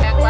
แบกไป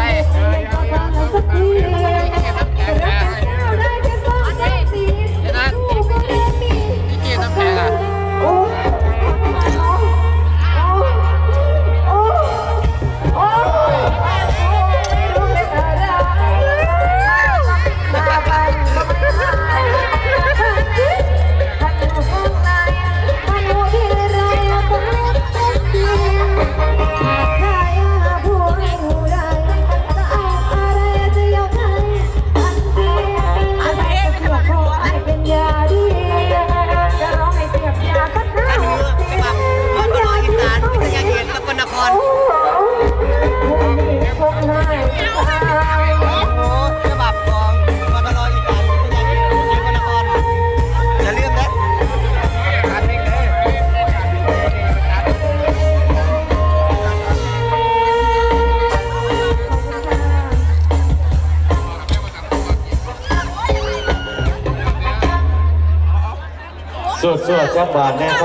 สวดสวดสักบานแน่ครั